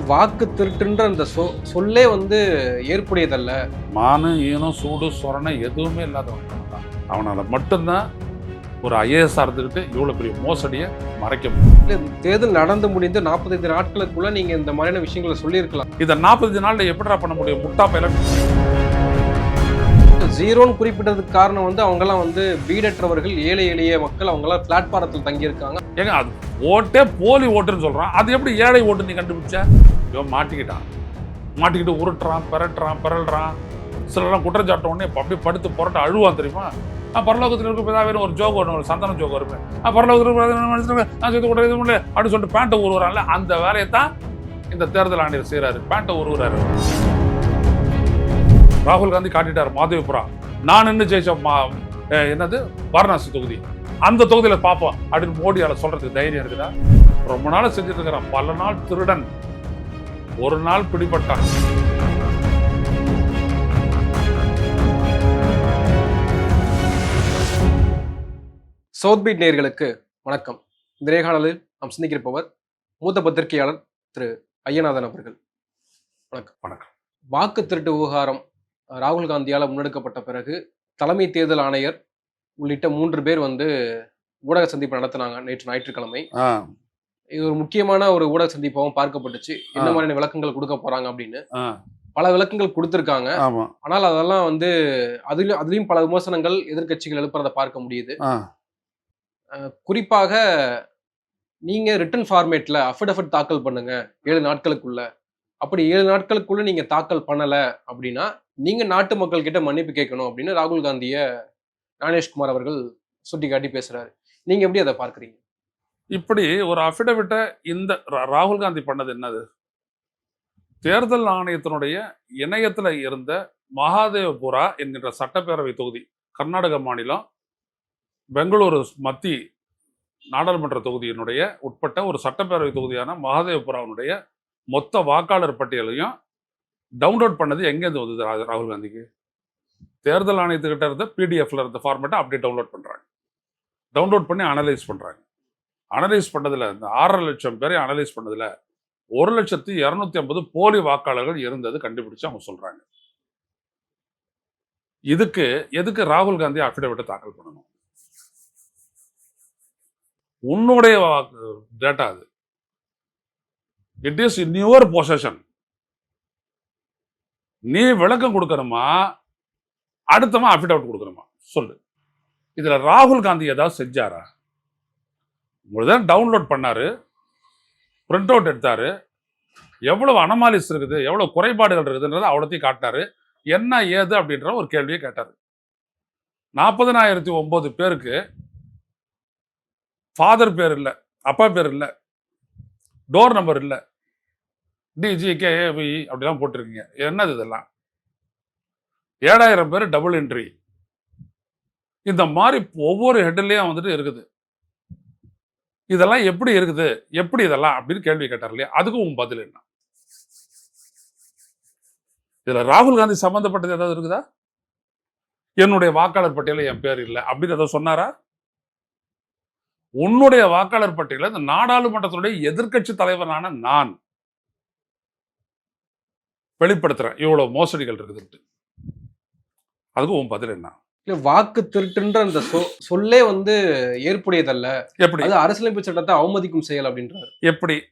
வாக்கு திருட்டுன்ற அந்த சொ சொல்லே வந்து ஏற்புடையதல்ல. மானம் ஈனம் சூடு சொரணை எதுவுமே இல்லாதவன் தான். அவனால் மட்டும்தான் ஒரு ஐஏஎஸ்ஆர் இருந்துக்கிட்டு இவ்வளோ பெரிய மோசடியை மறைக்க முடியும். தேர்தல் நடந்து முடிந்து நாற்பத்தைந்து நாட்களுக்குள்ள நீங்க இந்த மாதிரியான விஷயங்களை சொல்லியிருக்கலாம். இதை நாற்பத்தஞ்சு நாளில் எப்படிடா பண்ண முடியும்? முட்டா பைலட் ஜீரோன்னு குறிப்பிட்டதுக்கு காரணம் வந்து அவங்கெல்லாம் வந்து வீடற்றவர்கள் ஏழை எளிய மக்கள் அவங்கெல்லாம் பிளாட்பாரத்தில் தங்கியிருக்காங்க. ஏங்க அது ஓட்டே போலி ஓட்டுன்னு சொல்கிறான் அது எப்படி ஏழை ஓட்டு நீ கண்டுபிடிச்ச? இவன் மாட்டிக்கிட்டான். மாட்டிக்கிட்டு உருட்டுறான் பெரட்டுறான் பிறல்றான் சிலர்லாம் குற்றச்சாட்ட உடனே அப்படியே படுத்து புரட்ட அழுவான் தெரியுமா? நான் பரலோகத்தில் இருக்க பிதாவே ஒரு ஜோக் ஒன்று ஒரு சந்தன ஜோக் வருவேன் ஆ பரலோகத்தில் இருக்க நான் செய்து கூட இது முடியல அப்படின்னு சொல்லிட்டு பேண்ட்டை உருவுறான்ல அந்த வேலையை தான் இந்த தேர்தல் ஆணையர் செய்கிறாரு பேண்ட்டை உருவுறாரு ராகுல் காந்தி காட்டிட்டார் மாதவிபுரா நான் நின்று ஜெயிச்ச என்னது? வாரணாசி தொகுதி. அந்த தொகுதியில பார்ப்போம் அப்படின்னு மோடியால சொல்றதுக்கு தைரியம் இருக்குதா? ரொம்ப நாள் செஞ்சுட்டு இருக்கிறான் பல நாள் திருடன். ஒரு நாள் பிடிபட்டான். சவுத் பீட் நேயர்களுக்கு வணக்கம். இந்த நேர்காணலில் நாம் சிந்திக்கிருப்பவர் மூத்த பத்திரிகையாளர் திரு. ஐயநாதன் அவர்கள். வணக்கம். வணக்கம். வாக்கு திருட்டு விவகாரம் ராகுல் காந்தியால் முன்னெடுக்கப்பட்ட பிறகு தலைமை தேர்தல் ஆணையர் உள்ளிட்ட மூன்று பேர் வந்து ஊடக சந்திப்பு நடத்தினாங்க நேற்று ஞாயிற்றுக்கிழமை. இது ஒரு முக்கியமான ஒரு ஊடக சந்திப்பாகவும் பார்க்கப்பட்டுச்சு. என்ன. மாதிரியான விளக்கங்கள் கொடுக்க போறாங்க அப்படின்னு. பல விளக்கங்கள் கொடுத்திருக்காங்க. ஆனால் அதெல்லாம் வந்து அதுலயும் அதுலயும் பல விமர்சனங்கள் எதிர்க்கட்சிகள் எழுப்புறத பார்க்க முடியுது. குறிப்பாக நீங்க ரிட்டன் ஃபார்மேட்ல அஃபிடவிட் தாக்கல் பண்ணுங்க ஏழு நாட்களுக்குள்ள. அப்படி ஏழு நாட்களுக்குள்ள நீங்க தாக்கல் பண்ணல அப்படின்னா நீங்க நாட்டு மக்கள் கிட்ட மன்னிப்பு கேட்கணும் அப்படின்னு ராகுல் காந்திய ஞானேஷ்குமார் அவர்கள் சுட்டிக்காட்டி பேசுறாரு. நீங்க எப்படி அதை பார்க்குறீங்க? இப்படி ஒரு அஃபிடவிட்டை இந்த ராகுல் காந்தி பண்ணது என்னது? தேர்தல் ஆணையத்தினுடைய இணையத்துல இருந்த மகாதேவபுரா என்கின்ற சட்டப்பேரவை தொகுதி கர்நாடக மாநிலம் பெங்களூரு மத்தி நாடாளுமன்ற தொகுதியினுடைய உட்பட்ட ஒரு சட்டப்பேரவை தொகுதியான மகாதேவபுராவினுடைய மொத்த வாக்காளர் பட்டியலையும் டவுன்லோட் பண்ணது எங்கேருந்து வந்தது ரா- ராகுல் காந்திக்கு? தேர்தல் ஆணையத்துக்கிட்ட இருந்த பிடிஎஃப்ல இருந்த ஃபார்மேட்டை அப்படியே டவுன்லோட் பண்றாங்க. டவுன்லோட் பண்ணி அனலைஸ் பண்றாங்க. அனலைஸ் பண்ணதுல இந்த ஆறரை லட்சம் பேரை அனலைஸ் பண்ணதுல ஒரு லட்சத்தி இரநூத்தி ஐம்பது போலி வாக்காளர்கள் இருந்தது கண்டுபிடிச்சு அவங்க சொல்றாங்க. இதுக்கு எதுக்கு ராகுல் காந்தி அஃபிடவிட்டை தாக்கல் பண்ணணும்? உன்னுடைய டேட்டா அது. It is in your possession நீ விளக்கம் கொடுக்கணுமா? அடுத்தவன் அஃபிடவிட் கொடுக்கணுமா? சொல்லு. இதுல ராகுல் காந்தி ஏதாவது செஞ்சாரா? உங்களுக்கு தான் டவுன்லோட் பண்ணாரு. பிரிண்ட் அவுட் எடுத்தாரு. எவ்வளவு அனமாலிஸ் இருக்குது எவ்வளவு குறைபாடுகள் இருக்குதுன்றதை அவ்வளோத்தையும் காட்டினாரு. என்ன ஏது அப்படின்ற ஒரு கேள்வியை கேட்டார். நாற்பதனாயிரத்தி ஒன்பது பேருக்கு ஃபாதர் பேர் இல்லை அப்பா பேர் இல்லை டோர் நம்பர் இல்லை டிஜி கேஏவி அப்படிலாம் போட்டிருக்கீங்க. என்னது இதெல்லாம்? ஏழாயிரம் பேர் டபுள் என்ட்ரி இந்த மாதிரி ஒவ்வொரு ஹெட்லேயும் வந்துட்டு இருக்குது. இதெல்லாம் எப்படி இருக்குது? எப்படி இதெல்லாம்? அப்படின்னு கேள்வி கேட்டார் இல்லையா? அதுக்கும் உன் பதில் என்ன? இதுல ராகுல் காந்தி சம்மந்தப்பட்டது ஏதாவது இருக்குதா? என்னுடைய வாக்காளர் பட்டியலில் என் பேர் இல்லை. அப்படின்னு ஏதோ சொன்னாரா? உன்னுடைய வாக்காளர் பட்டியலில் இந்த நாடாளுமன்றத்தினுடைய எதிர்க்கட்சி தலைவரான நான். வெளிப்படுத்துறேன். இவ்வளவு மோசடிகள் இருக்குதுன்ட்டு. அதுக்கு உன் பதில் என்ன? இல்ல வாக்கு திருட்டுன்ற அந்த சொ- சொல்லே வந்து ஏற்புடையதல்ல. எப்படி? அது அரசியலமைப்பு சட்டத்தை அவமதிக்கும் செயல் அப்படின்றாரு. எப்படி?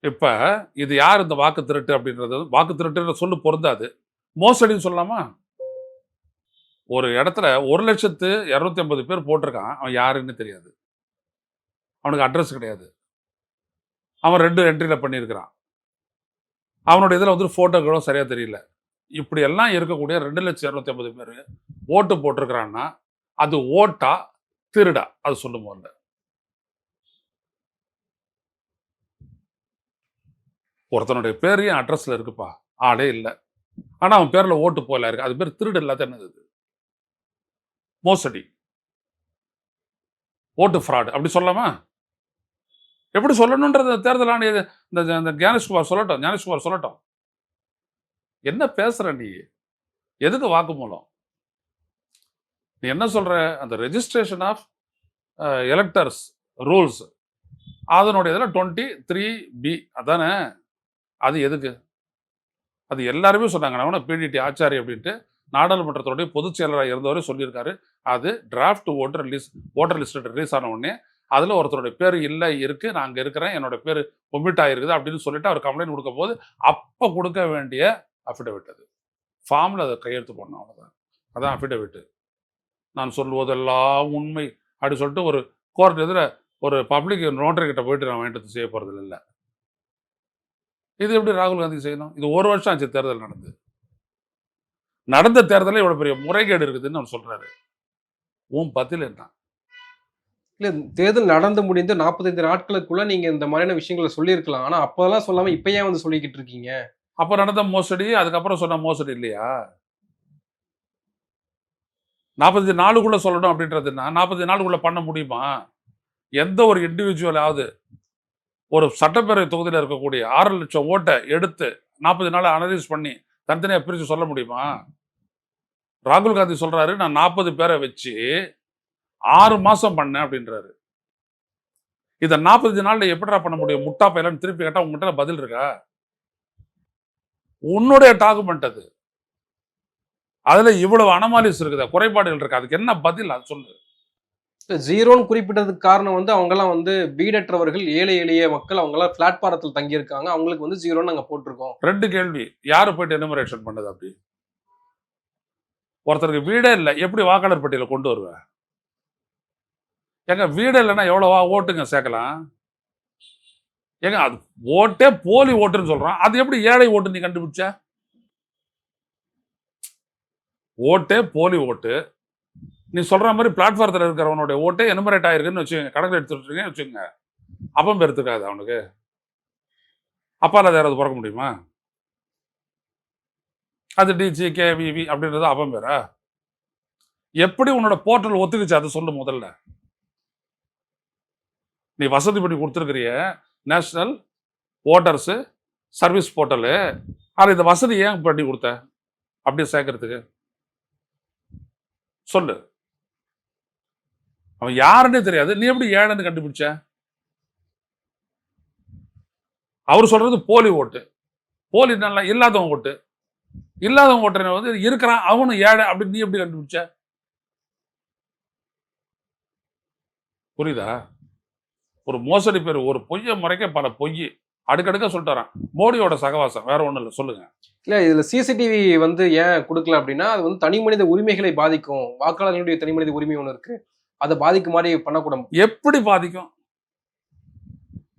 இப்ப இது யார் இந்த வாக்கு திருட்டு அப்படின்றது? வாக்கு திருட்டுன்ற சொல்லு பொருந்தாது. மோசடின்னு சொல்லலாமா? ஒரு இடத்துல ஒரு லட்சத்து இரநூத்தி ஐம்பது பேர் போட்டிருக்கான். அவன் யாருன்னு தெரியாது. அவனுக்கு அட்ரஸ் கிடையாது. அவன் ரெண்டு என்ட்ரியில் பண்ணியிருக்கிறான். அவனுடைய இதில் வந்து ஃபோட்டோக்களும் சரியாக தெரியல. இப்படியெல்லாம் இருக்கக்கூடிய ரெண்டு லட்சம் இரநூத்தி ஐம்பது பேர் ஓட்டு போட்டிருக்கிறான்னா அது ஓட்டா திருடா? அது சொல்லும் போது ஒருத்தனுடைய பேர் அட்ரஸில் இருக்குப்பா? ஆளே இல்லை. ஆனால் அவன் பேரில் ஓட்டு போல இருக்கு. அது பேர் திருடு இல்லாத என்னது மோசடி. ஓட்டு ஃப்ராடு அப்படி சொல்லலாமா? எப்படி சொல்லணுன்றது தேர்தல் ஆணைய இந்த இந்த ஞானேஷ்குமார் சொல்லட்டும் ஞானேஷ்குமார் சொல்லட்டும். என்ன பேசுற நீ? எதுக்கு வாக்குமூலம்? நீ என்ன சொல்ற? அந்த ரெஜிஸ்ட்ரேஷன் ஆஃப் எலக்டர்ஸ் ரூல்ஸ் அதனுடைய இதில் டுவெண்ட்டி த்ரீ பி அதானே? அது எதுக்கு? அது எல்லாருமே சொன்னாங்க. நான் பிடிடி ஆச்சாரி அப்படின்ட்டு நாடாளுமன்றத்துடைய பொதுச் செயலராக இருந்தவரே சொல்லியிருக்காரு. அது draft voter list voter list release ஆன உடனே அதில் ஒருத்தருடைய பேர் இல்லை இருக்குது நான் அங்கே இருக்கிறேன். என்னோட பேர் ஒமிட் ஆகிருக்குது அப்படின்னு சொல்லிட்டு அவர் கம்ப்ளைண்ட் கொடுக்க போது அப்போ கொடுக்க வேண்டிய அஃபிடவிட் அது. ஃபார்மில் அதை கையெழுத்து போடணும் அவ்வளோதான் அதான் அஃபிடவிட்டு நான் சொல்வதெல்லாம் உண்மை அப்படி சொல்லிட்டு ஒரு கோர்ட் எதிர ஒரு பப்ளிக் நோட்டரி கிட்ட போயிட்டு நான் வாங்கிட்டு செய்ய போகிறது இல்லை. இது எப்படி ராகுல் காந்தி செய்யணும்? இது ஒரு வருஷம் ஆச்சு தேர்தல் நடந்து. நடந்த தேர்தலில் இவ்வளோ பெரிய முறைகேடு இருக்குதுன்னு அவர் சொல்கிறாரு உன் பதில் என்ன? இல்லை தேர்தல் நடந்து முடிந்து நாற்பத்தைந்து நாட்களுக்குள்ள நீங்க இந்த மாதிரியான விஷயங்களை சொல்லியிருக்கலாம். ஆனா அப்போதெல்லாம் சொல்லாம இப்போ ஏன் வந்து சொல்லிக்கிட்டு இருக்கீங்க? அப்போ நடந்த மோசடி அதுக்கப்புறம் சொன்ன மோசடி இல்லையா? நாற்பத்தஞ்சு நாளுக்குள்ளே சொல்லணும் அப்படின்றதுன்னா நாற்பத்தஞ்சு நாளுக்குள்ளே பண்ண முடியுமா? எந்த ஒரு இண்டிவிஜுவலாவது ஒரு சட்டப்பேரவை தொகுதியில் இருக்கக்கூடிய ஆறு லட்சம் ஓட்டை எடுத்து நாற்பது நாள் அனலைஸ் பண்ணி தனித்தனியாக பிரித்து சொல்ல முடியுமா? ராகுல் காந்தி சொல்கிறாரு நான் நாற்பது பேரை வச்சு ஆறு மாசம் பண்ணேன் அப்படின்றாரு. இதை நாற்பத்தஞ்சு நாள்ல எப்படிடா பண்ண முடியும்? முட்டா பையலான்னு திருப்பி கேட்டா உங்ககிட்ட பதில் இருக்கா? உன்னுடைய டாக்குமெண்ட் அது. அதுல இவ்வளவு அனமாலிஸ் இருக்குதா? குறைபாடுகள் இருக்கு? அதுக்கு என்ன பதில்? அது சொல்லு. ஜீரோன்னு குறிப்பிட்டதுக்கு காரணம் வந்து அவங்க எல்லாம் வந்து வீடற்றவர்கள் ஏழை எளிய மக்கள் அவங்க எல்லாம் பிளாட்பாரத்தில் தங்கியிருக்காங்க. அவங்களுக்கு வந்து ஜீரோன்னு நாங்க போட்டிருக்கோம். ரெண்டு கேள்வி. யாரு போயிட்டு எனுமரேஷன் பண்ணது அப்படி? ஒருத்தருக்கு வீடே இல்லை. எப்படி வாக்காளர் பட்டியலை கொண்டு வருவ? ஏங்க வீடு இல்லைன்னா எவ்வளவா ஓட்டுங்க சேர்க்கலாம்? ஏங்க அது ஓட்டே போலி ஓட்டுன்னு சொல்றான். அது எப்படி ஏழை ஓட்டு நீ கண்டுபிடிச்ச? ஓட்டே போலி ஓட்டு. நீ சொல்ற மாதிரி பிளாட்ஃபார்த்தில் இருக்கிறவனுடைய ஓட்டே எனுமரேட் ஆயிருக்குன்னு வச்சுக்கோங்க. கணக்கில் எடுத்துட்டு வச்சுக்கோங்க. அப்பம் பெருத்துக்காது அவனுக்கு. அப்பால யாராவது பிறக்க முடியுமா? அது டிஜி கேவிவி அப்படின்றது அவன் பேரா எப்படி உன்னோட போர்ட்டல் ஒத்துக்குச்சு? அதை சொல்லு முதல்ல. நீ வசதி பண்ணி கொடுத்துருக்கிறிய. நேஷ்னல் ஓட்டர்ஸு சர்வீஸ் போர்ட்டலு ஆனால் இந்த வசதி ஏன் பண்ணி கொடுத்த? அப்படியே சேர்க்கறதுக்கு. சொல்லு. அவன் யாருன்னே தெரியாது. நீ எப்படி ஏழைன்னு கண்டுபிடிச்ச? அவர் சொல்றது போலி ஓட்டு. போலி நல்லா இல்லாதவங்க ஓட்டு. இல்லாதவங்க ஓட்டுறவன் வந்து இருக்கிறான் அவனும் ஏழை அப்படின்னு நீ எப்படி கண்டுபிடிச்ச? புரியுதா? ஒரு மோசடி பேர் ஒரு பொய்யை முறைக்க பல பொய் அடுக்கடுக்க சொல்லிட்டு வரான் மோடியோட சகவாசம் வேற ஒண்ணும் இல்லை சொல்லுங்க. இல்ல இதுல சிசிடிவி வந்து ஏன் கொடுக்கல அப்படின்னா அது வந்து தனி மனித உரிமைகளை பாதிக்கும். வாக்காளர்களுடைய தனி மனித உரிமை ஒன்று இருக்கு. அதை பாதிக்கும் மாதிரி பண்ணக்கூடாது எப்படி பாதிக்கும்?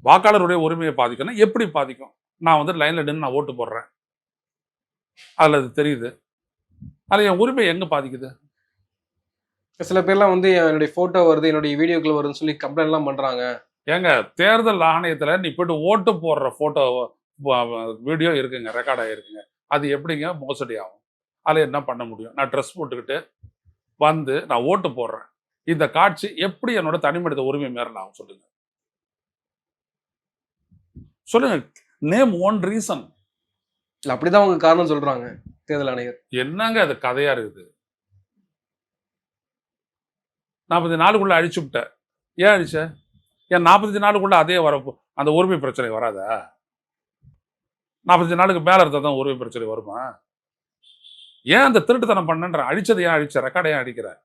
வாக்காளருடைய உரிமையை பாதிக்கணும் எப்படி பாதிக்கும்? நான் வந்து லைன்ல நின்று நான் ஓட்டு போடுறேன். அதுல அது தெரியுது. அது என் உரிமை எங்க பாதிக்குது? சில பேர்லாம் வந்து என்னுடைய போட்டோ வருது என்னுடைய வீடியோக்கள் வருதுன்னு சொல்லி கம்ப்ளைண்ட் எல்லாம் பண்றாங்க. ஏங்க தேர்தல் ஆணையத்துல நீ போயிட்டு ஓட்டு போடுற போட்டோ வீடியோ இருக்குங்க ரெக்கார்ட் ஆகிருக்குங்க அது எப்படிங்க? மோசடி ஆகும். அதில் என்ன பண்ண முடியும்? நான் ட்ரெஸ் போட்டுக்கிட்டு வந்து நான் ஓட்டு போடுறேன். இந்த காட்சி எப்படி என்னோட தனிமனித உரிமை மீறலாம்? சொல்லுங்க. சொல்லுங்க. நேம் ஒன் ரீசன் இல்ல அப்படிதான் அவங்க காரணம் சொல்றாங்க தேர்தல் ஆணையர். என்னங்க அது கதையா இருக்குது? நாற்பது நாளுக்குள்ள அழிச்சு விட்ட ஏன் அழிச்ச? ஏன் நாற்பத்தஞ்சு நாளுக்குள்ள அதே வர அந்த உரிமை பிரச்சனை வராதா? நாற்பத்தஞ்சு நாளுக்கு மேலே இருந்தால் தான் உரிமை பிரச்சனை வருமா? ஏன் அந்த திருட்டுத்தனம் பண்ணன்ற? அழிச்சதை ஏன் அழிச்ச ரெக்கார்டை ஏன் அடிக்கிற?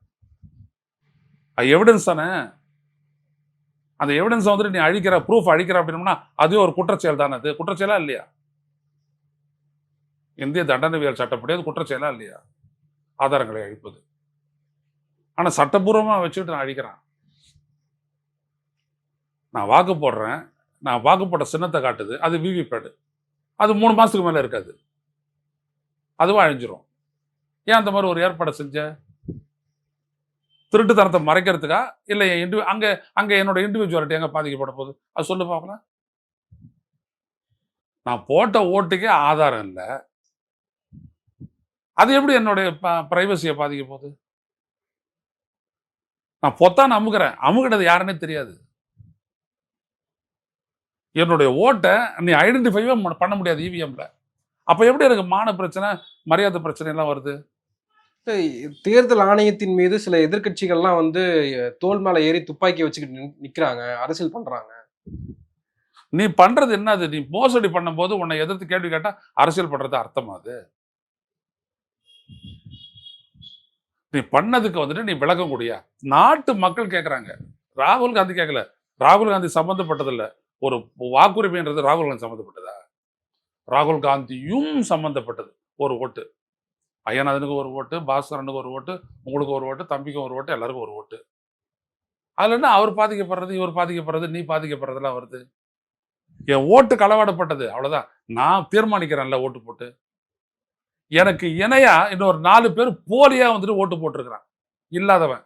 அது எவிடன்ஸ் தானே. அந்த எவிடன்ஸ் வந்துட்டு நீ அழிக்கிற ப்ரூஃப் அழிக்கிற அப்படின்னம்னா அதுவே ஒரு குற்றச்செயல் தானே அது. குற்றச்செயலா இல்லையா? இந்திய தண்டனவியல் சட்டப்படி அது குற்றச்செயலா இல்லையா? ஆதாரங்களை அழிப்பது. ஆனால் சட்டபூர்வமாக வச்சுட்டு நான் அழிக்கிறேன். நான் வாக்கு போடுறேன். நான் வாக்கு போட்ட சின்னத்தை காட்டுது. அது விவிபேடு அது மூணு மாதத்துக்கு மேலே இருக்காது. அதுவும் அழிஞ்சிரும். ஏன் அந்த மாதிரி ஒரு ஏற்பாடை செஞ்ச? திருட்டுத்தனத்தை மறைக்கிறதுக்கா? இல்லை என் இண்டிவி அங்கே அங்கே என்னோட இண்டிவிஜுவாலிட்டி எங்கே பாதிக்கப்பட போகுது? அது சொல்லு பார்க்கலாம் நான் போட்ட ஓட்டுக்கே ஆதாரம் இல்லை. அது எப்படி என்னுடைய ப்ரைவசியை பாதிக்க போகுது? நான் பொத்தான் அமுக்குறேன் அமுகிறது யாருன்னே தெரியாது. என்னுடைய ஓட்டை நீ ஐடென்டிஃபைவே பண்ண முடியாது இவிஎம்ல அப்ப எப்படி எனக்கு மான பிரச்சனை மரியாதை பிரச்சனை எல்லாம் வருது தேர்தல் ஆணையத்தின் மீது சில எதிர்க்கட்சிகள்லாம் வந்து தோல் மேல ஏறி துப்பாக்கி வச்சுக்கிட்டு நிக்கிறாங்க அரசியல் பண்றாங்க. நீ பண்றது என்னது? நீ மோசடி பண்ணும்போது உன்னை எதிர்த்து கேள்வி கேட்டா அரசியல் பண்றது அர்த்தமா அது? நீ பண்ணதுக்கு வந்துட்டு நீ விளக்கம் கூடியா நாட்டு மக்கள் கேக்குறாங்க. ராகுல் காந்தி கேட்கல ராகுல் காந்தி சம்பந்தப்பட்டதில்ல. ஒரு வாக்குரிமைன்றது ராகுல் காந்தி சம்மந்தப்பட்டதா ராகுல் காந்தியும் சம்மந்தப்பட்டது ஒரு ஓட்டு. ஐயநாதனுக்கு ஒரு ஓட்டு பாஸ்கரனுக்கு ஒரு ஓட்டு உங்களுக்கு ஒரு ஓட்டு தம்பிக்கு ஒரு ஓட்டு எல்லாருக்கும் ஒரு ஓட்டு. அதில் என்ன அவர் பாதிக்கப்படுறது இவர் பாதிக்கப்படுறது நீ பாதிக்கப்படுறதுலாம் வருது. என் ஓட்டு களவாடப்பட்டது அவ்வளோதான் நான் தீர்மானிக்கிறேன்ல ஓட்டு போட்டு. எனக்கு இணையா இன்னொரு நாலு பேர் போலியா வந்துட்டு ஓட்டு போட்டிருக்கிறான். இல்லாதவன்.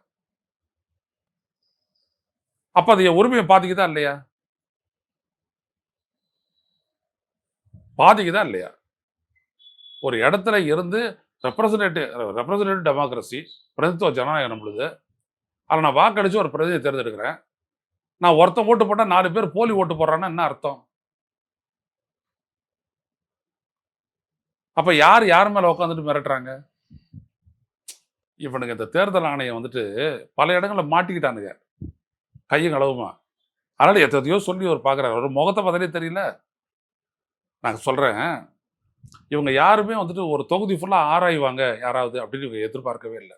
அப்போ அது என் உரிமையை பாதிக்குதா இல்லையா? பாதிக்குதா இல்லையா? ஒரு இடத்துல இருந்து ரெப்ரசன்டேட்டிவ் ரெப்ரசன்டேட்டிவ் டெமோக்ரஸி பிரதித்துவ ஜனநாயகம் நம்மளுது. அதில் நான் வாக்களித்து ஒரு பிரதியை தேர்ந்தெடுக்கிறேன். நான் ஒருத்தன் ஓட்டு போட்டால் நாலு பேர் போலி ஓட்டு போடுறான்னா என்ன அர்த்தம்? அப்போ யார் யார் மேலே உட்காந்துட்டு மிரட்டுறாங்க? இவனுங்க இந்த தேர்தல் ஆணையம் வந்துட்டு பல இடங்களில் மாட்டிக்கிட்டானுங்க. கையும் களவுமா? அதனால் எத்தையோ சொல்லி ஒரு பார்க்குறாரு ஒரு முகத்தை பதிலே தெரியல. நான் சொல்கிறேன் இவங்க யாருமே வந்துட்டு ஒரு தொகுதி ஃபுல்லாக ஆராய்வாங்க யாராவது அப்படின்னு இவங்க எதிர்பார்க்கவே இல்லை.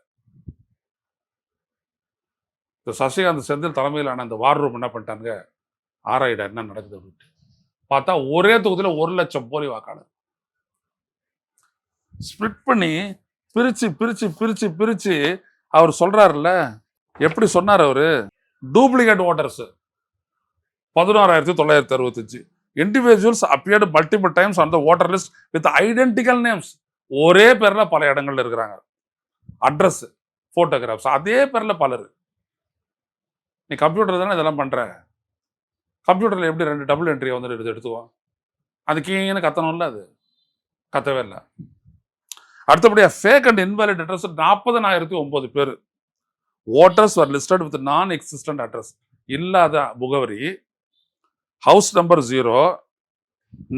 இந்த சசிகாந்த் செந்தில் தலைமையிலான அந்த வார் ரூம் என்ன பண்ணிட்டாங்க ஆராயிட என்ன நடக்குது அப்படின்ட்டு. பார்த்தா ஒரே தொகுதியில் ஒரு லட்சம் போலி வாக்காளர். ஸ்பிளிட் பண்ணி பிரித்து பிரித்து பிரித்து பிரித்து அவர் சொல்கிறாருல்ல எப்படி சொன்னார் அவரு? டூப்ளிகேட் ஓட்டர்ஸ் பதினோராயிரத்தி தொள்ளாயிரத்தி அறுபத்தஞ்சு. Individuals appeared multiple times on the voter list with identical names ஒரே பேரில் பல இடங்கள்ல இருக்கிறாங்க. அட்ரஸ் ஃபோட்டோகிராஃப்ஸ் அதே பேரில் பலர். நீ கம்ப்யூட்டர் தானே இதெல்லாம் பண்ணுற கம்ப்யூட்டரில் எப்படி ரெண்டு டபுள் என்ட்ரியை வந்து எடுத்து எடுத்துவோம் அது கீங்கன்னு கத்தணும்ல அது? கத்தவே இல்லை. அடுத்தபடியாக ஃபேக் அண்ட் இன்வாலிட் அட்ரஸ் நாற்பதனாயிரத்தி ஒம்பது பேர். Voters are listed with non existent address இல்லாத முகவரி house number zero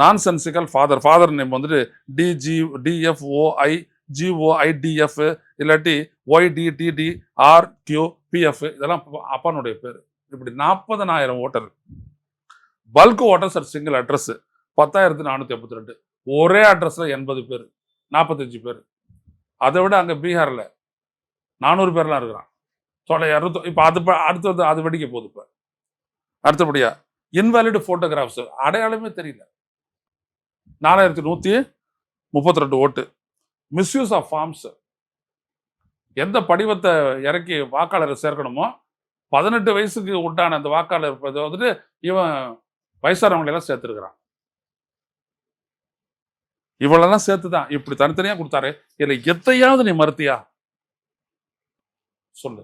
nonsensical father father name வந்துட்டு டிஜி டிஎஃப்ஓஐ ஜிஓஐடிஎஃப் இல்லாட்டி ஒய்டிடிடி ஆர் கியூ பிஎஃப் இதெல்லாம் அப்பானுடைய பேர். இப்படி நாற்பதனாயிரம் voter. Bulk voters sir single address பத்தாயிரத்தி நானூற்றி ஐம்பத்தி ரெண்டு. ஒரே அட்ரஸில் எண்பது பேர். நாற்பத்தஞ்சு பேர். அதை விட அங்கே பீகாரில் நானூறு பேர்லாம் இருக்கிறான். தொலை இரநூத்தி இப்போ அது அடுத்தது அது வெடிக்க போகுது இப்போ. அடுத்தபடியாக இன்வாலிட் ஃபோட்டோகிராஃப்ஸ் அடையாளமே தெரியல. நாலாயிரத்தி நூற்றி முப்பத்தி ரெண்டு ஓட்டு. மிஸ்யூஸ் ஆஃப் ஃபார்ம்ஸ் எந்த படிவத்தை இறக்கி வாக்காளரை சேர்க்கணுமோ பதினெட்டு வயசுக்கு உண்டான அந்த வாக்காளர் வந்துட்டு இவன் வயசானவங்களெல்லாம் சேர்த்துருக்குறான் சேர்த்துருக்கிறான். இவளெல்லாம் சேர்த்து தான் இப்படி தனித்தனியா கொடுத்தாரு. இல்லை எத்தையாவது நீ மறுத்தியா? சொல்லு.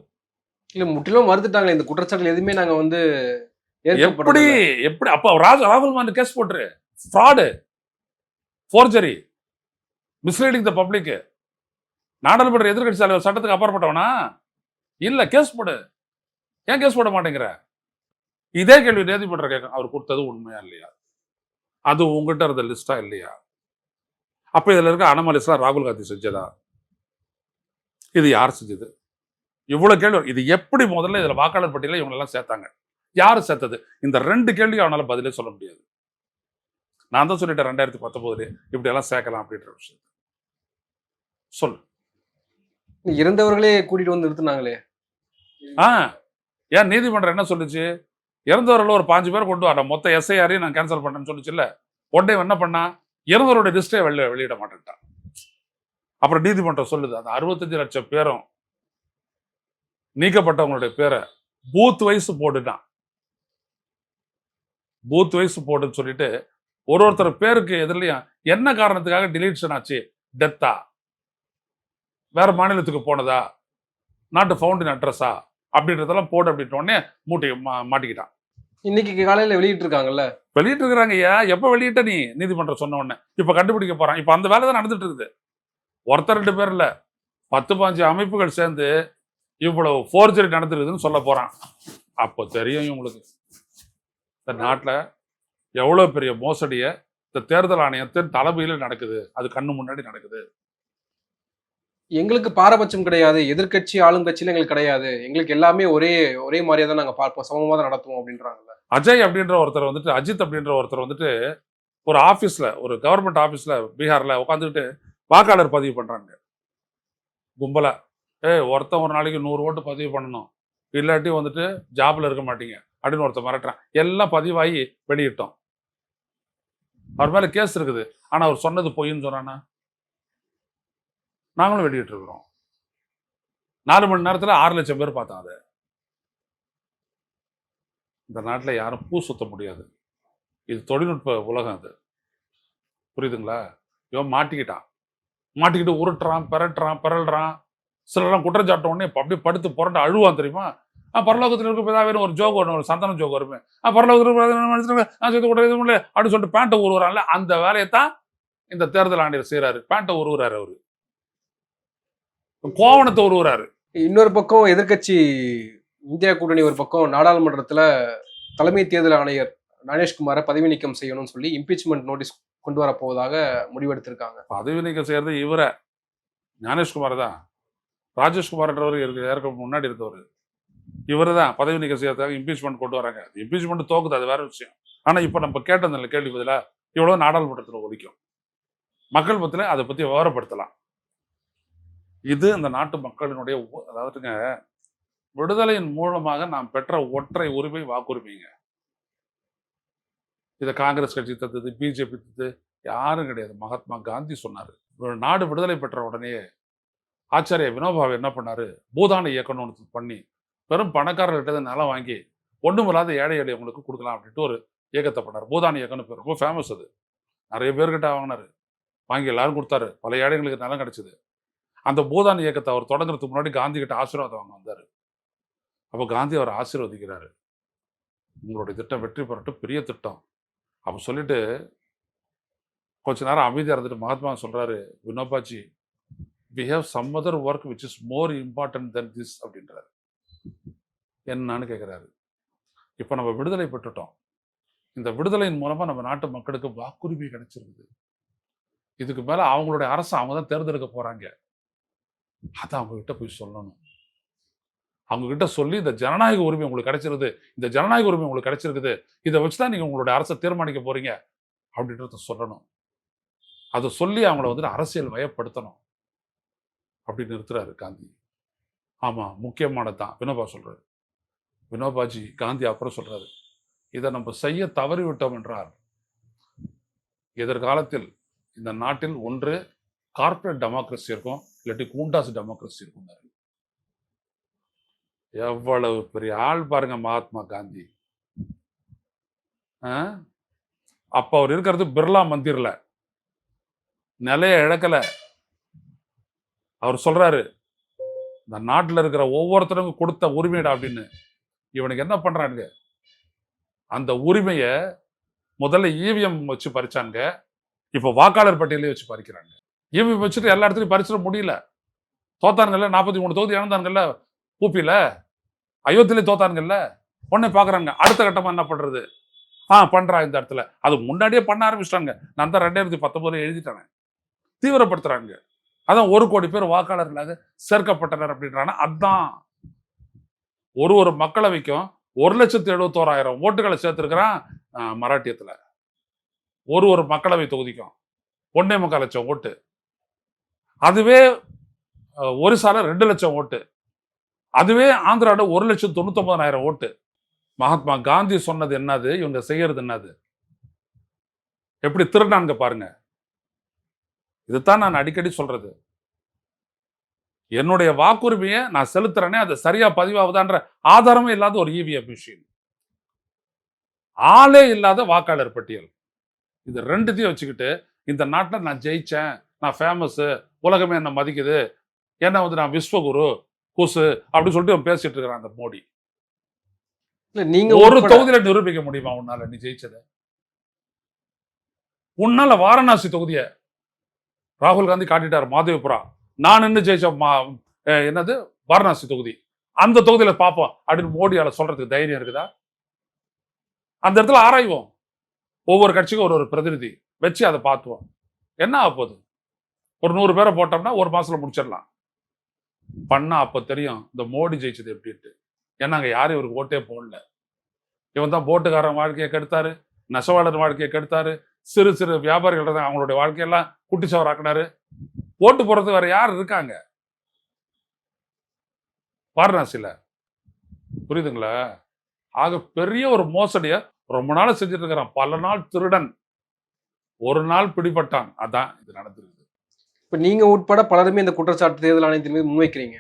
இல்ல முற்றிலும் மறுத்துட்டாங்களே. இந்த குற்றச்சாட்டுகள் எதுவுமே நாங்க வந்து எப்படி. எப்படி அப்ப ராஜ ராகுல் காந்தி கேஸ் போட்டுரு. Fraud forgery misleading the public நாடாளுமன்ற எதிர்கட்சி தலைவர் சட்டத்துக்கு அப்பாற்பட்டவனா? இல்ல கேஸ் போடு. ஏன் கேஸ் போட மாட்டேங்கிற? இதே கேள்வி நீதிமன்றம் கேட்கும் அவர் கொடுத்தது உண்மையா இல்லையா? அது உங்ககிட்ட இருந்த லிஸ்டா இல்லையா? அப்ப இதுல இருக்க அனமலிஸ்லாம் ராகுல் காந்தி செஞ்சதா? இது யார் செஞ்சது? இவ்வளவு கேள்வி. இது எப்படி முதல்ல இதுல வாக்காளர் பட்டியல இவங்க எல்லாம் சேர்த்தாங்க? யாரு சேர்த்தது? இந்த ரெண்டு கேள்வியும் அவனால பதிலே சொல்ல முடியாது. நான் தான் சொல்லிட்டேன் ரெண்டாயிரத்தி பத்தொன்பதுல இப்படி எல்லாம் சேர்க்கலாம் அப்படின்ற விஷயம் சொல்லு. இறந்தவர்களே கூட்டிட்டு வந்து நிறுத்துனாங்களே. ஆ ஏன் நீதிமன்றம் என்ன சொல்லுச்சு? இறந்தவர்கள் ஒரு பாஞ்சு பேர் கொண்டு வர மொத்த எஸ்ஐஆரையும் நான் கேன்சல் பண்ணேன்னு சொல்லுச்சுல்ல. உடனே என்ன பண்ணா? இறந்தவருடைய லிஸ்டே வெளில வெளியிட மாட்டேன்ட்டான். அப்புறம் நீதிமன்றம் சொல்லுது அந்த அறுபத்தஞ்சு லட்சம் பேரும் நீக்கப்பட்டவங்களுடைய பேரை பூத் வயசு போட்டுட்டான். பூத் வயசு போட்டுன்னு சொல்லிட்டு ஒரு ஒருத்தர் பேருக்கு எதிரிலையும் என்ன காரணத்துக்காக டிலீட்ஷன் ஆச்சு? டெத்தா வேற மாநிலத்துக்கு போனதா? நாட்டு ஃபவுண்டின் அட்ரஸா அப்படின்றதெல்லாம் போடு அப்படின்ற உடனே மூட்டை மாட்டிக்கிட்டான். இன்னைக்கு காலையில வெளியிட்டு இருக்காங்கல்ல வெளியிட்டு இருக்கிறாங்க ஐயா. எப்ப வெளியிட்ட நீ? நீதிமன்றம் சொன்ன உடனே. இப்ப கண்டுபிடிக்க போறான். இப்ப அந்த வேலை தான் நடந்துட்டு இருக்குது ஒருத்தர் ரெண்டு பேர் இல்ல. பத்து பாஞ்சு அமைப்புகள் சேர்ந்து இவ்வளவு ஃபோர்ஜரி நடந்துருக்குதுன்னு சொல்ல போறான். அப்போ தெரியும் இவங்களுக்கு. இந்த நாட்டுல எவ்வளவு பெரிய மோசடிய இந்த தேர்தல் ஆணையத்தின் தலைமையில நடக்குது? அது கண்ணு முன்னாடி நடக்குது. எங்களுக்கு பாரபட்சம் கிடையாது. எதிர்க்கட்சி ஆளுங்கட்சியில எங்களுக்கு கிடையாது. எங்களுக்கு எல்லாமே ஒரே ஒரே மாதிரியா தான் நாங்க பார்ப்போம். சமமா தான் நடத்துவோம் அப்படின்றாங்கல்ல. அஜய் அப்படின்ற ஒருத்தர் வந்துட்டு அஜித் அப்படின்ற ஒருத்தர் வந்துட்டு ஒரு ஆபீஸ்ல ஒரு கவர்மெண்ட் ஆபீஸ்ல பீகார்ல உட்காந்துக்கிட்டு வாக்காளர் பதிவு பண்றாங்க. கும்பலா. ஏய் ஒருத்தன் ஒரு நாளைக்கு நூறு ஓட்டு பதிவு பண்ணணும். இல்லாட்டி வந்துட்டு ஜாப்ல இருக்க மாட்டீங்க. அப்படின்னு ஒருத்தன் மிரட்டுறான். எல்லாம் பதிவாகி வெளியிட்டோம். அவர் மேலே கேஸ் இருக்குது. ஆனால் அவர் சொன்னது பொய்ன்னு சொன்னானா? நாங்களும் வெளியிட்டிருக்கிறோம். நாலு மணி நேரத்தில் ஆறு லட்சம் பேர் பார்த்தோம் அதை. இந்த நாட்டில் யாரும் பூ சுத்த முடியாது. இது தொழில்நுட்ப உலகம் அது. புரியுதுங்களா? இவன் மாட்டிக்கிட்டான். மாட்டிக்கிட்டு உருட்டுறான் பிறட்டுறான் பிறல்றான் சிலரெல்லாம் குற்றஞ்சாட்ட உடனே அப்படியே படுத்து புரண்டு அழுவான் தெரியுமா? ஆ பரலோகத்தில் இருக்க பிதாவே ஒரு ஜோக் வரும் ஒரு சந்தன ஜோக் வருமே. ஆ பரலோகத்தில் இருக்க பிதாவே மனுஷனுக்கு நான் செய்து கூட இது முடியல அப்படின்னு சொல்லிட்டு பேண்ட்டை உருவுறான்ல அந்த வேலையை தான் இந்த தேர்தல் ஆணையர் செய்றாரு. பேண்ட்டை உருவுறாரு அவரு. கோவணத்தை உருவுறாரு இன்னொரு பக்கம் எதிர்க்கட்சி இந்தியா கூட்டணி ஒரு பக்கம் நாடாளுமன்றத்துல தலைமை தேர்தல் ஆணையர் ஞானேஷ்குமாரை பதவி நீக்கம் செய்யணும்னு சொல்லி இம்பீச்மெண்ட் நோட்டீஸ் கொண்டு வர போவதாக முடிவெடுத்திருக்காங்க. பதவி நீக்கம் செய்யறது இவரை ஞானேஷ்குமார் தான். ராஜேஷ்குமார்ன்றவர் இருக்கு முன்னாடி இருந்தவர். இவர் தான் பதவி நீக்கம் செய்யறதுக்காக இம்பீச்மெண்ட் கொண்டு வராங்க. இம்பீச்மெண்ட் தோக்குது அது வேற விஷயம். ஆனா இப்போ நம்ம கேட்டதில்ல கேள்வி பதிலா இவ்வளவு நாடாளுமன்றத்தில் ஒழிக்கும் மக்கள் மத்தியில அதை பத்தி விவரப்படுத்தலாம். இது இந்த நாட்டு மக்களினுடைய அதாவதுங்க விடுதலையின் மூலமாக நாம் பெற்ற ஒற்றை உரிமை வாக்குரிமைங்க. இதை காங்கிரஸ் கட்சி தந்தது பிஜேபி தந்தது யாரும் கிடையாது. மகாத்மா காந்தி சொன்னாரு நாடு விடுதலை பெற்ற உடனே ஆச்சாரிய வினோபாவை என்ன பண்ணாரு? பூதான இயக்கணும்னு ஒன்று பண்ணி வெறும் பணக்காரர்கிட்ட நிலம் வாங்கி ஒண்ணுமில்லாத ஏழை எளியவங்களுக்கு கொடுக்கலாம் அப்படின்ட்டு ஒரு இயக்கத்தை பண்ணார். பூதான இயக்கம்னு பேர். ரொம்ப ஃபேமஸ் அது. நிறைய பேர்கிட்ட வாங்கினார். வாங்கி எல்லாரும் கொடுத்தாரு. பல ஏழைகளுக்கு நிலம் கிடச்சிது. அந்த பூதான இயக்கத்தை அவர் தொடங்குறதுக்கு முன்னாடி காந்தி கிட்ட ஆசீர்வாதம் வாங்க வந்தார். அப்போ காந்தி அவர் ஆசீர்வதிக்கிறாரு. உங்களுடைய திட்டம் வெற்றி பெறட்டும் பெரிய திட்டம். அப்போ சொல்லிட்டு கொஞ்ச நேரம் அமைதியாக இருந்துட்டு மகாத்மா சொல்கிறாரு Vinobaji we have some other work which is more important than this அப்படின்றாரு. என்னன்னு கேட்குறாரு இப்போ நம்ம விடுதலை பெற்றுட்டோம். இந்த விடுதலையின் மூலமாக நம்ம நாட்டு மக்களுக்கு வாக்குரிமை கிடைச்சிருக்குது. இதுக்கு மேலே அவங்களுடைய அரசு அவங்க தான் தேர்ந்தெடுக்க போறாங்க. அதை அவங்க கிட்ட போய் சொல்லணும். அவங்க கிட்ட சொல்லி இந்த ஜனநாயக உரிமை உங்களுக்கு கிடைச்சிருது இந்த ஜனநாயக உரிமை உங்களுக்கு கிடைச்சிருக்குது. இதை வச்சு தான் நீங்கள் உங்களுடைய அரசை தீர்மானிக்க போறீங்க. அப்படின்றத சொல்லணும். அதை சொல்லி அவங்கள வந்துட்டு அரசியல் வயப்படுத்தணும். அப்படின்னு நிறுத்துறாரு காந்தி. ஆமா முக்கியமானதுதான். வினோபா சொல்றாரு. வினோபாஜி காந்தி அப்புறம் சொல்றாரு. இதை நம்ம செய்ய தவறிவிட்டோம் என்றார் எதிர்காலத்தில் இந்த நாட்டில் ஒன்று கார்ப்பரேட் டெமோக்ரஸி இருக்கும் இல்லாட்டி கூண்டாஸ் டெமோக்ரஸி இருக்கும் எவ்வளவு பெரிய ஆள் பாருங்க மகாத்மா காந்தி. அப்ப அவர் இருக்கிறது பிர்லா மந்திரில். நிலைய இழக்கல. அவர் சொல்றாரு இந்த நாட்டுல இருக்கிற ஒவ்வொருத்தருக்கும் கொடுத்த உரிமைடா அப்படின்னு இவனுக்கு என்ன பண்றானுங்க? அந்த உரிமைய முதல்ல இவிஎம் வச்சு பறிச்சாங்க இப்ப வாக்காளர் பட்டியலே வச்சு பறிக்கிறாங்க. இவிஎம் வச்சுட்டு எல்லா இடத்துலயும் பறிச்சிட முடியல. தோத்தானுங்கல்ல நாற்பத்தி மூணு தொகுதி இழந்தானுங்கல்ல பூப்பியில் அயோத்தியிலே தோத்தானுங்கல்ல? உடனே பாக்குறாங்க. அடுத்த கட்டமா என்ன பண்றது? ஆ பண்ணுறா இந்த இடத்துல. அது முன்னாடியே பண்ண ஆரம்பிச்சிட்டாங்க. நான் தான் ரெண்டாயிரத்தி பத்தொம்போதுல எழுதிட்டேன். தீவிரப்படுத்துகிறாங்க அதான் ஒரு கோடி பேர் வாக்காளர்களாக சேர்க்கப்பட்டனர் அப்படின்றாங்கன்னா அதான். ஒரு ஒரு மக்களவைக்கும் ஒரு லட்சத்தி எழுபத்தோராயிரம் ஓட்டுகளை சேர்த்துருக்கிறான் மராட்டியத்தில். ஒரு ஒரு மக்களவை தொகுதிக்கும் ஒன்னே முக்கால் லட்சம் ஓட்டு. அதுவே ஒரு ஒரிசால ரெண்டு லட்சம் ஓட்டு. அதுவே ஆந்திராவோட ஒரு லட்சம் தொண்ணூத்தொன்பதாயிரம் ஓட்டு. மகாத்மா காந்தி சொன்னது என்னது? இவங்க செய்யறது என்னது? எப்படி திருடாங்க பாருங்க. இதுதான் நான் அடிக்கடி சொல்றது. என்னுடைய வாக்குரிமையை நான் செலுத்துறேனே அது சரியா பதிவாகுதான்ற ஆதாரமே இல்லாத ஒரு இவிஎம் மிஷின் ஆளே இல்லாத வாக்காளர் பட்டியல். இது ரெண்டுத்தையும் வச்சுக்கிட்டு இந்த நாட்டில் நான் ஜெயிச்சேன் நான் ஃபேமஸ் உலகமே என்ன மதிக்குது என்ன வந்து நான் விஸ்வகுரு குசு அப்படின்னு சொல்லிட்டு பேசிட்டு இருக்கிறான் அந்த மோடி. இல்ல நீங்க ஒரு தொகுதியில நிரூபிக்க முடியுமா உன்னால நீ ஜெயிச்சத? உன்னால வாரணாசி தொகுதிய ராகுல் காந்தி காட்டிட்டார் மாதவிபுரா நான் நின்று ஜெயிச்ச மா என்னது? வாரணாசி தொகுதி. அந்த தொகுதியில் பார்ப்போம் அப்படின்னு மோடியால் சொல்றதுக்கு தைரியம் இருக்குதா? அந்த இடத்துல ஆராய்வோம். ஒவ்வொரு கட்சிக்கும் ஒரு ஒரு பிரதிநிதி வச்சு அதை பார்த்துவோம். என்ன ஆக போகுது? ஒரு நூறு பேரை போட்டோம்னா ஒரு மாசத்துல முடிச்சிடலாம். பண்ணா அப்போ தெரியும் இந்த மோடி ஜெயிச்சது எப்படின்ட்டு. ஏன்னா அங்கே யாரும் இவருக்கு ஓட்டே போடல. இவன் தான் போட்டுக்காரன் வாழ்க்கையை கெடுத்தாரு நெசவாளர் வாழ்க்கையை கெடுத்தாரு. சிறு சிறு வியாபாரிகள் தான் அவங்களுடைய வாழ்க்கையெல்லாம் குட்டிச்சவராக்குனாரு. ஓட்டு போறது வேற யார் இருக்காங்க? வாரணாசியில. புரியுதுங்களா? ஆக பெரிய ஒரு மோசடிய ரொம்ப நாள் செஞ்சுட்டு இருக்கிறான். பல நாள் திருடன். ஒரு நாள் பிடிபட்டான். அதான் இது நடந்திருக்கு இப்ப நீங்க உட்பட பலருமே இந்த குற்றச்சாட்டு தேர்தல் ஆணையத்தின் மீது முன்வைக்கிறீங்க.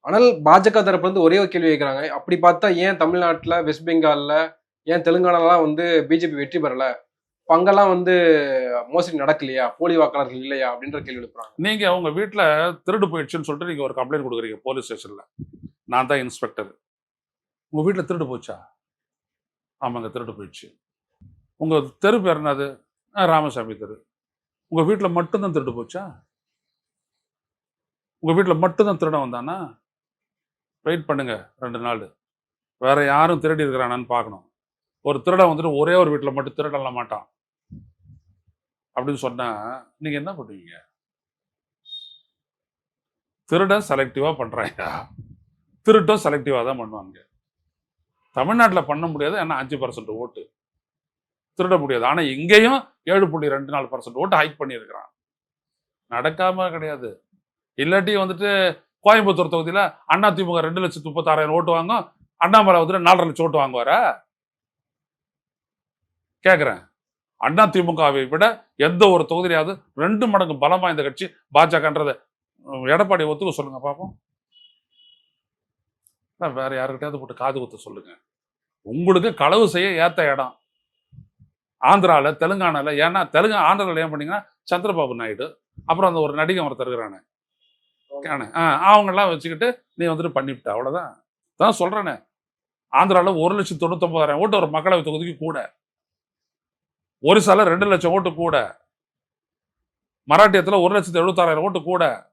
ஆனால் பாஜக தரப்புல இருந்து ஒரே ஒரு கேள்வி வைக்கிறாங்க அப்படி பார்த்தா ஏன் தமிழ்நாட்டுல வெஸ்ட் பெங்கால்ல ஏன் தெலுங்கானாலாம் வந்து பிஜேபி வெற்றி பெறல? அங்கெல்லாம் வந்து மோசடி நடக்கலையா? போலி வாக்காளர்கள் இல்லையா? அப்படின்ற கேள்வி எழுப்புறாங்க. நீங்க உங்க வீட்டில் திருடு போயிடுச்சுன்னு சொல்லிட்டு நீங்க ஒரு கம்ப்ளைண்ட் கொடுக்குறீங்க போலீஸ் ஸ்டேஷன்ல நான் தான் இன்ஸ்பெக்டர் உங்க வீட்டில் திருடு போச்சா? ஆமாங்க திருடு போயிடுச்சு. உங்க தெரு பேர் என்னது? ஆ, ராமசாமி தெரு. உங்க வீட்டில் மட்டும்தான் திருடு போச்சா? உங்க வீட்டில் மட்டும்தான் திருடன் வந்தானா? வெயிட் பண்ணுங்க ரெண்டு நாள். வேற யாரும் திருடி இருக்கிறானான்னு பார்க்கணும். ஒரு திருடன் வந்துட்டு ஒரே ஒரு வீட்டில் மட்டும் திருடல மாட்டான். அப்படின்னு சொன்னால் நீங்கள் என்ன பண்ணுவீங்க? திருடன் செலக்டிவாக பண்றாங்க திருட்டும் செலக்டிவாக தான் பண்ணுவாங்க. தமிழ்நாட்டில் பண்ண முடியாது ஏன்னா அஞ்சு பர்சன்ட் ஓட்டு. திருட முடியாது. ஆனால் இங்கேயும் ஏழு புள்ளி ரெண்டு நாலு பர்சன்ட் ஓட்டு ஹைக் பண்ணியிருக்கிறான். நடக்காம கிடையாது. இல்லாட்டி வந்துட்டு கோயம்புத்தூர் தொகுதியில் அண்ணா திமுக ரெண்டு லட்சத்து முப்பத்தாறாயிரம் ஓட்டு வாங்கும் அண்ணாமலை வந்துட்டு நாலரை லட்சம் ஓட்டு வாங்குவாரா? கேட்குறேன் அண்ணா திமுகவை விட எந்த ஒரு தொகுதியிலாவது ரெண்டு மடங்கு பலம் வாய்ந்த கட்சி பாஜகன்றத. எடப்பாடி ஒத்துக்க சொல்லுங்க பாப்போம் இல்ல, வேற யாருக்கிட்டையாவது போட்டு காது குத்த சொல்லுங்க. உங்களுக்கு களவு செய்ய ஏத்த இடம் ஆந்திரால தெலுங்கானால. ஏன்னா தெலுங்கு ஆந்திரால ஏன் பண்ணீங்கன்னா சந்திரபாபு நாயுடு அப்புறம் அந்த ஒரு நடிகை ஒருத்தர் இருக்கிறானே. அவங்கெல்லாம் வச்சுக்கிட்டு நீ வந்துட்டு பண்ணிவிட்ட அவ்வளவுதான். தான் சொல்றேனே. ஆந்திரால ஒரு லட்சத்தி தொண்ணூத்தொன்பதாயிரம் ஓட்டு ஒரு மக்களவை தொகுதிக்கு கூட. ஒரிசால ரெண்டு லட்சம் ஓட்டு கூட. மராட்டியத்துல ஒரு லட்சத்தி எழுபத்தாறாயிரம் ஓட்டு கூட.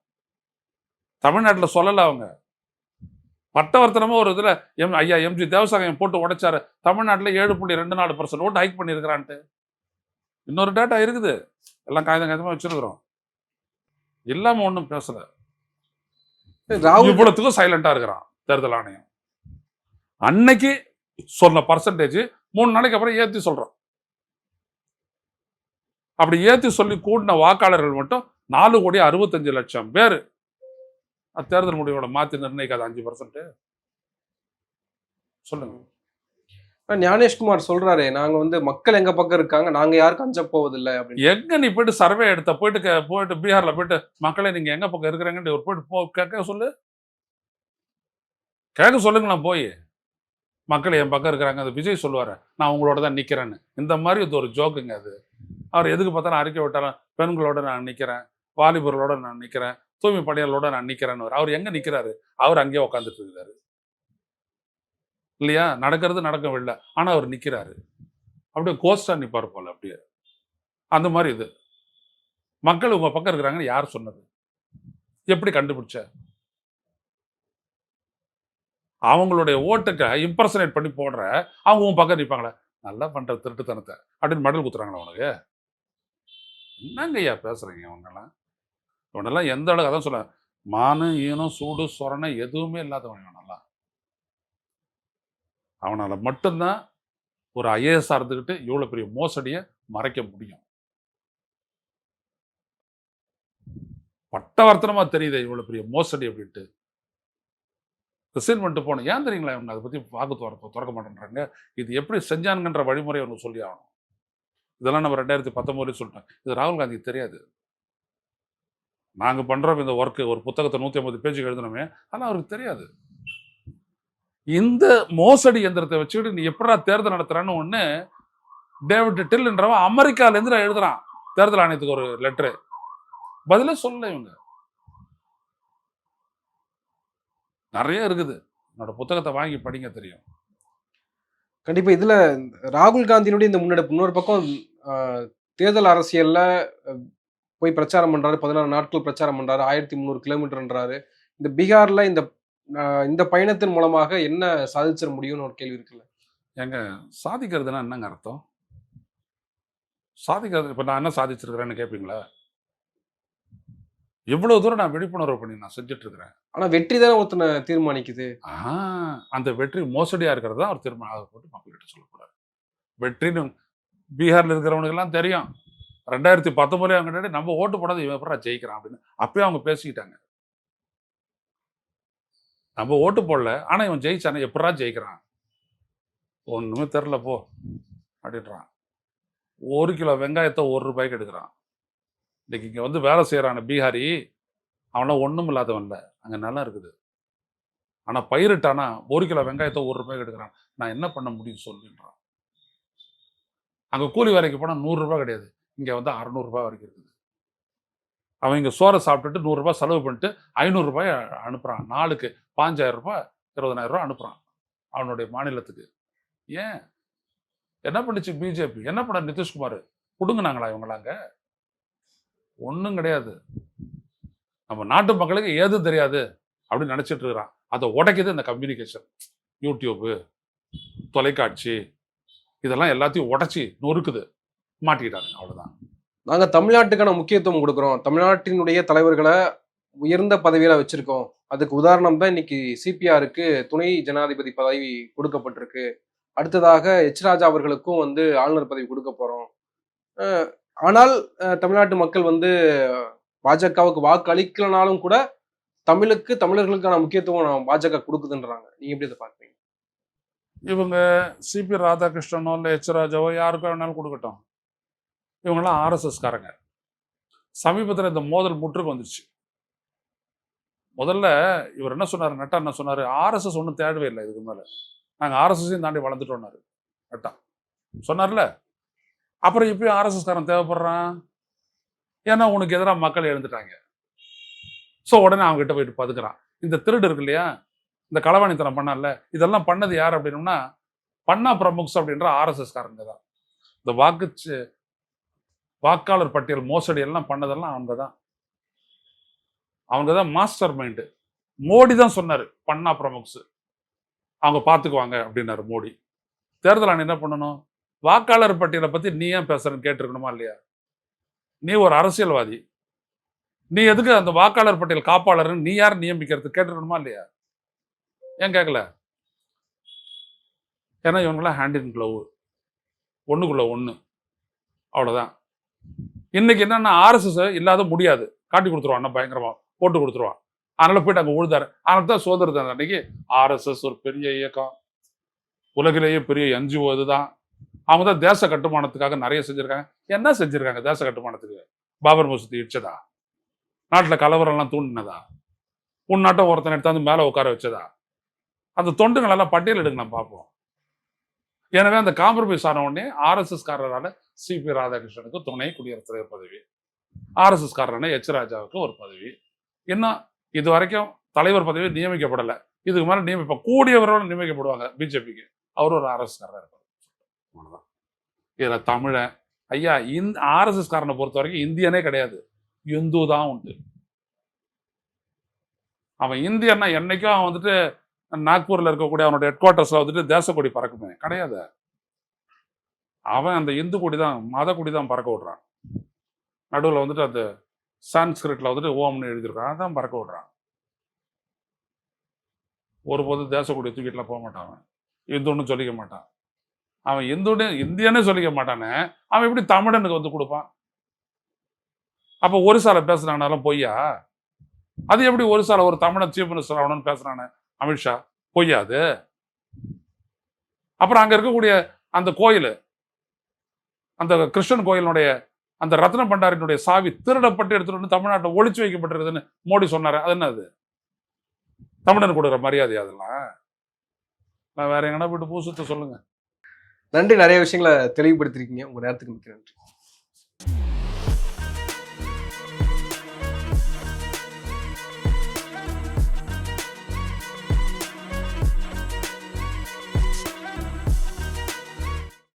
தமிழ்நாட்டுல சொல்லல அவங்க. பட்டவர்த்தனமா ஒரு இதுல எம் ஐயா எம்ஜி தேவசாயம் போட்டு உடைச்சாரு. தமிழ்நாட்டுல ஏழு புள்ளி ரெண்டு நாலு பர்சன்ட் ஓட்டு ஹைக் பண்ணியிருக்கிறான்ட்டு. இன்னொரு டேட்டா இருக்குது. எல்லாம் காகிதம் காகிதமா வச்சிருக்கிறோம். இல்லாம ஒண்ணும் பேசல. ராகுல் இவ்வளவுக்கும் சைலண்டா இருக்கிறான் தேர்தல் ஆணையம். அன்னைக்கு சொன்ன பர்சன்டேஜ் மூணு நாளைக்கு அப்புறம் ஏத்தி சொல்றான். அப்படி ஏத்தி சொல்லி கூடின வாக்காளர்கள் மட்டும் நாலு கோடி அறுபத்தஞ்சு லட்சம் பேர். தேர்தல் முடிவோட மாத்தி நிர்ணயிக்காத அஞ்சு பர்சன்ட் சொல்லுங்க. ஞானேஷ்குமார் சொல்றாரு நாங்க வந்து மக்கள் எங்க பக்கம் இருக்காங்க நாங்க யாருக்கும் அஞ்ச போவதில்லை அப்படின்னு. எங்க நீ போயிட்டு சர்வே எடுத்த போயிட்டு போயிட்டு பீகார்ல போயிட்டு மக்களே நீங்க எங்க பக்கம் இருக்கிறாங்கன்னு ஒரு போயிட்டு போ கேட்க சொல்லு. கேட்க சொல்லுங்களேன் போய். மக்கள் என் பக்கம் இருக்கிறாங்க அது விஜய் சொல்லுவாரு நான் உங்களோட தான் நிக்கிறேன்னு. இந்த மாதிரி இது ஒரு ஜோக்குங்க அது. அவர் எதுக்கு பார்த்தாலும் அறிக்கை விட்டாலும் பெண்களோட நான் நிற்கிறேன் வாலிபர்களோட நான் நிற்கிறேன் தூய்மை பணியாளரோட நான் நிற்கிறேன்னு அவர் எங்கே நிற்கிறாரு அவர் அங்கேயே உட்காந்துட்டு இருக்கிறாரு இல்லையா? நடக்கிறது நடக்கவில்லை ஆனால் அவர் நிற்கிறாரு அப்படியே கோஸ்டாக நிற்பார் போல அப்படியே. அந்த மாதிரி இது. மக்கள் உங்கள் பக்கம் இருக்கிறாங்கன்னு யார் சொன்னது? எப்படி கண்டுபிடிச்ச? அவங்களுடைய ஓட்டுக்க இம்ப்ரெசனேட் பண்ணி போடுற அவங்க உன் பக்கம் நிற்பாங்களே நல்லா பண்ணுற திருட்டுத்தனத்தை. அப்படின்னு மடல் குத்துறாங்களா உனக்கு. என்னங்கய்யா பேசுகிறீங்க பேசுறீங்க அவங்கெல்லாம் இவனெல்லாம் எந்த அளவுக்கு அதான் சொல்ல மானு ஈனம் சூடு சொரணை எதுவுமே இல்லாதவன் இவனெல்லாம் அவனால மட்டும்தான் ஒரு ஐஏஎஸ் இருந்துக்கிட்டு இவ்வளோ பெரிய மோசடியை மறைக்க முடியும். பட்டவர்த்தனமா தெரியுது இவ்வளவு பெரிய மோசடி அப்படின்ட்டு. ரிசைன் பண்ணிட்டு ஏன் தெரியுங்களா இவங்க அதை பத்தி வாக்கு திறக்க திறக்க மாட்டேன்றாங்க? இது எப்படி செஞ்சானுங்கன்ற வழிமுறை ஒன்று சொல்லி ஆகணும். இதெல்லாம் நம்ம ரெண்டாயிரத்தி பத்தொம்போதுலேயும் சொல்லிட்டோம். இது ராகுல் காந்திக்கு தெரியாது. நாங்க பண்ணுறோம் இந்த ஒர்க்கு ஒரு புத்தகத்தை நூத்தி ஐம்பது பேஜுக்கு எழுதணுமே ஆனால் அவருக்கு தெரியாது. இந்த மோசடி எந்திரத்தை வச்சுக்கிட்டு நீ எப்படா தேர்தல் நடத்துகிறான்னு ஒன்று டேவிட் டில்ன்றவன் அமெரிக்கால இருந்து எழுதுறான். தேர்தல் ஆணையத்துக்கு ஒரு லெட்டரு பதிலே சொல்லலை இவங்க. நிறைய இருக்குது. என்னோட புத்தகத்தை வாங்கி படிங்க தெரியும். கண்டிப்பா இதுல ராகுல் காந்தியினுடைய இந்த முன்னெடுப்பு இன்னொரு பக்கம் தேர்தல் அரசியல்ல போய் பிரச்சாரம் பண்றாரு பதினாறு நாட்கள் பிரச்சாரம் பண்றாரு ஆயிரத்தி முந்நூறு கிலோமீட்டர்ன்றாரு. இந்த பீகார்ல இந்த இந்த பயணத்தின் மூலமாக என்ன சாதிச்சிட முடியும்னு ஒரு கேள்வி இருக்குல்ல. ஏங்க சாதிக்கிறதுனா என்னங்க அர்த்தம்? சாதிக்கிறது இப்போ நான் என்ன சாதிச்சிருக்கிறேன்னு கேட்பீங்களா எவ்வளவு தூரம் நான் விழிப்புணர்வு பண்ணி நான் செஞ்சுட்டு இருக்கிறேன் ஆனா வெற்றி தானே ஒருத்தனை தீர்மானிக்குது. அந்த வெற்றி மோசடியா இருக்கிறது அவர் தீர்மானம். அதை போட்டு மக்கள்கிட்ட சொல்லக்கூடாது. வெற்றின்னு பீகார்ல இருக்கிறவனுக்கு எல்லாம் தெரியும். ரெண்டாயிரத்தி பத்தொன்பதுல அவங்க நம்ம ஓட்டு போடாத இவன் எப்படா ஜெயிக்கிறான் அப்படின்னு. அப்பயே அவங்க பேசிக்கிட்டாங்க. நம்ம ஓட்டு போடல. ஆனா இவன் ஜெயிச்சானே எப்படா ஜெயிக்கிறான்? ஒண்ணுமே தெரில போ அப்படின்றான். ஒரு கிலோ வெங்காயத்தை ஒரு ரூபாய்க்கு எடுக்கிறான். இன்றைக்கி இங்கே வந்து வேலை செய்கிறான பீகாரி அவன்லாம் ஒன்றும் இல்லாதவன் அங்கே அங்க நல்லா இருக்குது. ஆனால் பயிரிட்டானா ஒரு கிலோ வெங்காயத்தை ஒரு ரூபாய்க்கு எடுக்கிறான். நான் என்ன பண்ண முடியும் சொல்லுன்றான். அங்கே கூலி வேலைக்கு போனால் நூறுரூபா கிடையாது. இங்கே வந்து அறநூறுபா வரைக்கும் இருக்குது. அவன் இங்கே சோறை சாப்பிட்டுட்டு நூறுரூபா செலவு பண்ணிட்டு ஐநூறுரூபாய் அனுப்புகிறான் நாளுக்கு பாஞ்சாயிரம் ரூபாய் இருபதனாயிரம் ரூபாய் அவனுடைய மாநிலத்துக்கு. ஏன்? என்ன பண்ணுச்சு பிஜேபி? என்ன பண்ண நிதிஷ்குமார்? புடுங்கினாங்களா இவங்களாங்க ஒன்றும் கிடையாது. நம்ம நாட்டு மக்களுக்கு ஏது தெரியாது அப்படின்னு நினச்சிட்டு இருக்கிறான். அதை உடைக்குது இந்த கம்யூனிகேஷன் யூடியூப்பு தொலைக்காட்சி இதெல்லாம் எல்லாத்தையும் உடைச்சி நொறுக்குது. மாட்டிக்கிட்டாங்க. அவ்வளோதான் நாங்கள் தமிழ்நாட்டுக்கான முக்கியத்துவம் கொடுக்குறோம். தமிழ்நாட்டினுடைய தலைவர்களை உயர்ந்த பதவியில் வச்சுருக்கோம். அதுக்கு உதாரணம் தான் இன்னைக்கு சிபிஆருக்கு துணை ஜனாதிபதி பதவி கொடுக்கப்பட்டிருக்கு. அடுத்ததாக எச் ராஜா அவர்களுக்கும் வந்து ஆளுநர் பதவி கொடுக்க போகிறோம் ஆனால் தமிழ்நாட்டு மக்கள் வந்து பாஜகவுக்கு வாக்கு அளிக்கலனாலும் கூட தமிழுக்கு தமிழர்களுக்கான முக்கியத்துவம் பாஜக கொடுக்குதுன்றாங்க. நீங்க எப்படி இதை பார்க்குறீங்க? இவங்க சிபி ராதாகிருஷ்ணனோ இல்லை எச் ராஜாவோ யாருக்கோ வேணாலும் கொடுக்கட்டும். இவங்கெல்லாம் ஆர்எஸ்எஸ் காரங்க சமீபத்தில் இந்த மோதல் முற்றுக்கு வந்துருச்சு. முதல்ல இவர் என்ன சொன்னார்? நட்டா என்ன சொன்னார்? ஆர்எஸ்எஸ் ஒன்றும் தேடவே இல்லை இதுக்கு மேலே. நாங்கள் ஆர்எஸ்எஸையும் தாண்டி வளர்ந்துட்டோம்னாரு நட்டா. சொன்னார்ல அப்புறம் இப்பயும் ஆர்எஸ்எஸ் காரன் தேவைப்படுறான்? ஏன்னா உனக்கு எதிராக மக்கள் எழுந்துட்டாங்க. ஸோ உடனே அவங்க கிட்ட போயிட்டு பதுக்குறான். இந்த திருடு இருக்கு இல்லையா? இந்த களவாணித்தனம் பண்ணல இதெல்லாம் பண்ணது யார் அப்படின்னோம்னா பண்ணா பிரமுக்ஸ் அப்படின்ற ஆர்எஸ்எஸ் காரங்க தான். இந்த வாக்கு வாக்காளர் பட்டியல் மோசடி எல்லாம் பண்ணதெல்லாம் அவங்க தான். அவங்க தான் மாஸ்டர் மைண்டு மோடி தான் சொன்னார் பண்ணா பிரமுக்ஸ். அவங்க பார்த்துக்குவாங்க அப்படின்னாரு மோடி. தேர்தல் ஆணையம் என்ன பண்ணணும்? வாக்காளர் பட்டியலை பத்தி நீ ஏன் பேசுறன்னு கேட்டிருக்கணுமா இல்லையா? நீ ஒரு அரசியல்வாதி. நீ எதுக்கு அந்த வாக்காளர் பட்டியல் காப்பாளர்னு நீ யார் நியமிக்கிறது கேட்டிருக்கணுமா இல்லையா? ஏன் கேட்கல ஏன்னா இவங்களாம் ஹேண்ட் இன் க்ளவு ஒண்ணுக்குள்ள ஒண்ணு. அவ்வளவுதான். இன்னைக்கு என்னன்னா ஆர்எஸ்எஸ் இல்லாத முடியாது. காட்டி கொடுத்துருவான் அண்ணா பயங்கரமா. போட்டு கொடுத்துருவான். அதனால போயிட்டு அங்க உழுதாரு. அதனால தான் சுதந்திர அன்னைக்கு. ஆர்எஸ்எஸ் ஒரு பெரிய இயக்கம். உலகிலேயே பெரிய என்ஜிஓ இதுதான் அவங்க தான் தேச கட்டுமானத்துக்காக நிறைய செஞ்சுருக்காங்க. என்ன செஞ்சுருக்காங்க தேச கட்டுமானத்துக்கு? பாபர் மசூதி இடிச்சதா? நாட்டில் கலவரம்லாம் தூண்டினதா? உன் ஒருத்தனை ஒருத்தன் எடுத்தாந்து மேலே உட்கார வச்சதா? அந்த தொண்டுகள் எல்லாம் பட்டியல் எடுங்க நான் பார்ப்போம். எனவே அந்த காம்ப்ரமைஸ் ஆன உடனே ஆர்எஸ்எஸ் காரரான சிபி ராதாகிருஷ்ணனுக்கு துணை குடியரசுத் தலைவர் பதவி ஆர்எஸ்எஸ் காரரான எச் ராஜாவுக்கு ஒரு பதவி. இன்னும் இது வரைக்கும் தலைவர் பதவி நியமிக்கப்படலை. இதுக்கு மேலே நியமிப்ப கூடியவரோட நியமிக்கப்படுவாங்க பிஜேபிக்கு. அவர் ஒரு ஆர்எஸ் இருப்பார். அவ்வளோதான் இதில் தமிழன் ஐயா இந்த ஆர்எஸ்எஸ் காரனை பொறுத்த வரைக்கும் இந்தியனே கிடையாது. இந்து தான் உண்டு. அவன் இந்தியன்னா என்னைக்கும் அவன் வந்துட்டு நாக்பூர்ல இருக்கக்கூடிய அவனோட ஹெட் குவார்ட்டர்ஸில் வந்துட்டு தேசக்கொடி பறக்குமே. கிடையாது. அவன் அந்த இந்து கொடி தான் மத கொடி தான் பறக்க விடுறான். நடுவில் வந்துட்டு அந்த சான்ஸ்கிரிட்டில் வந்துட்டு ஓம்னு எழுதியிருக்கான். அதான் பறக்க விடுறான். ஒருபோதும் தேசக்கொடி தூக்கிட்டுலாம் போக மாட்டான் அவன். இந்துன்னு சொல்லிக்க மாட்டான். அவன் இந்துன்னு இந்தியனே சொல்லிக்க மாட்டானே. அவன் எப்படி தமிழனுக்கு வந்து கொடுப்பான்? அப்போ ஒரு ஒரிசால பேசுனானாலும் பொய்யா? அது எப்படி ஒரு சாலை ஒரு தமிழன் சீஃப் மினிஸ்டர் ஆகணும்னு பேசுறானே? அமித்ஷா பொய்யா அது? அப்புறம் அங்கே இருக்கக்கூடிய அந்த கோயில் அந்த கிருஷ்ணன் கோயிலுடைய அந்த ரத்ன பண்டாரினுடைய சாவி திருடப்பட்டு எடுத்துட்டு வந்து தமிழ்நாட்டில் ஒழிச்சு வைக்கப்பட்டிருக்குதுன்னு மோடி சொன்னார். அது என்னது தமிழன் கொடுக்குற மரியாதை அதெல்லாம்? நான் வேற எங்கன்னா போயிட்டு பூசத்தை சொல்லுங்கள் நன்றி. நிறைய விஷயங்களை தெளிவுபடுத்திருக்கீங்க உங்க நேரத்துக்கு மிக்க நன்றி.